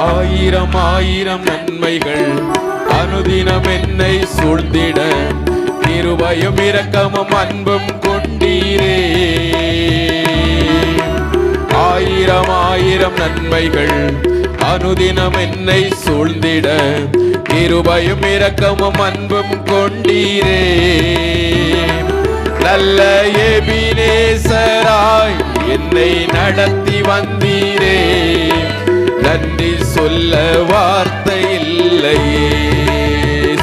ஆயிரம் ஆயிரம் நன்மைகள். அனுதினம் என்னை சூழ்ந்திட. கிருபையும் இரக்கமும் அன்பும் கொண்டீரே. ஆயிரம் ஆயிரம் நன்மைகள். அனுதினம் என்னை சூழ்ந்திட. கிருபையும் இரக்கமும் அன்பும் கொண்டீரே. நல்ல எபினேசராய் என்னை நடத்தி வந்தீரே. நன்றி சொல்ல வார்த்தை இல்லையே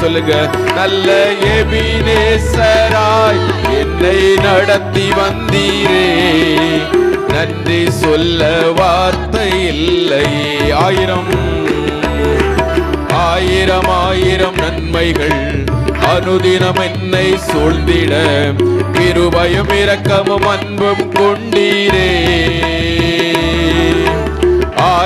சொல்லுங்க நல்ல எபினேசராய் என்னை நடத்தி வந்தீரே. நன்றி சொல்ல வார்த்தை இல்லையே ஆயிரம் ஆயிரம் ஆயிரம் நன்மைகள் அனுதினம் என்னை சூழ்ந்திட. கிருபையும் இரக்கமும் அன்பும் கொண்டீரே.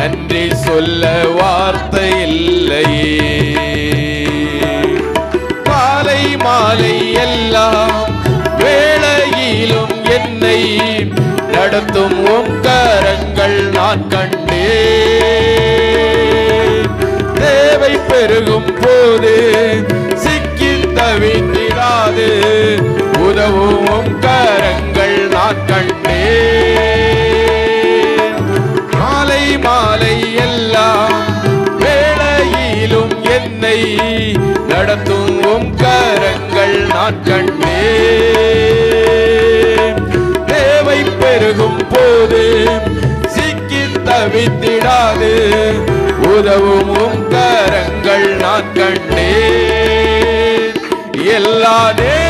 நன்றி சொல்ல வார்த்தை இல்லையே காலை மாலை எல்லாம் வேளையிலும் என்னை நடத்தும் உம் கரங்கள் நான் கண்டே தேவை பெருகும் போதே கண்ணே. தேவை பெருகும் போது சிக்கி தவித்திடாது. உதவும் கரங்கள் நான் கண்டே. எல்லா நெருக்கத்திலும்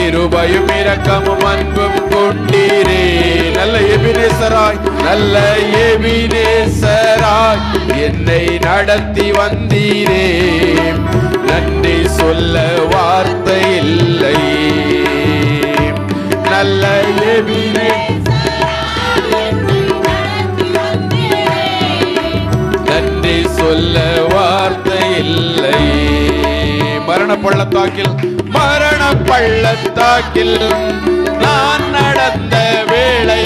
கிருபையும் இரக்கமும் அன்பும் கொண்டீரே. நல்ல எபினேசராய் நல்ல எபினேசராய் என்னை நடத்தி வந்தீரே. நன்றி சொல்ல வார்த்தை இல்லை. நல்ல எபினே நன்றி சொல்ல வார்த்தை இல்லை. மரண பள்ளத்தாக்கில் பள்ளத்தாக்கில் நான் நடந்த வேளை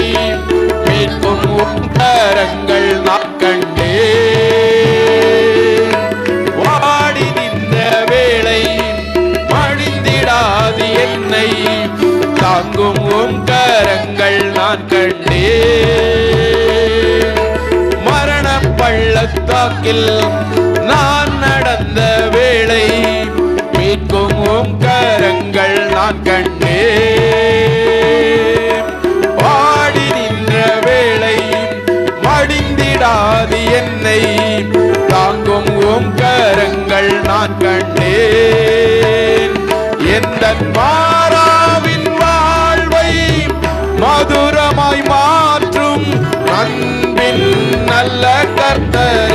மீட்கும் உத்தரங்கள் நாக்கண்டே வாடி நின்ற வேளை மடிந்திடாது என்னை. தாங்கும் உங்கரங்கள் நான் கண்டே மரண பள்ளத்தாக்கில் நான் நடந்த நான் கண்டேன் பாடி நின்ற வேளை மடிந்திடாது என்னை. தாங்கும் உம் கரங்கள் நான் கண்டேன். எந்த மாறாவின் வாழ்வை மதுரமாய் மாற்றும் அன்பின் நல்ல கர்த்தர்.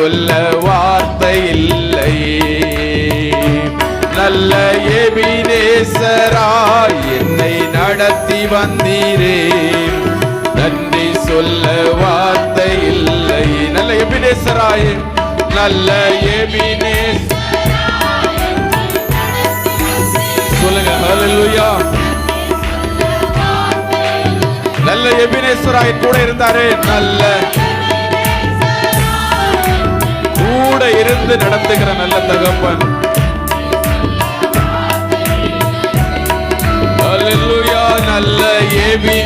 சொல்ல வார்த்தை இல்லை. நல்ல எபினேசராய் என்னை நடத்தி வந்தீரே. நன்றி சொல்ல வார்த்தை இல்லை. நல்ல எபினேசராய் நல்ல எபினேஸ் சொல்லுங்க ஹalleluya. நல்ல எபினேஸ்வராய் கூட இருந்தாரே நல்ல கூட இருந்து நடத்துகிற நல்ல தகப்பன். நல்ல ஏபி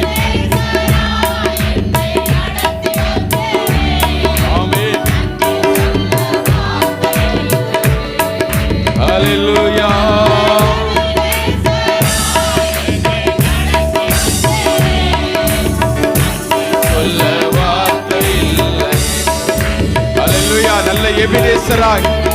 வார்த்தை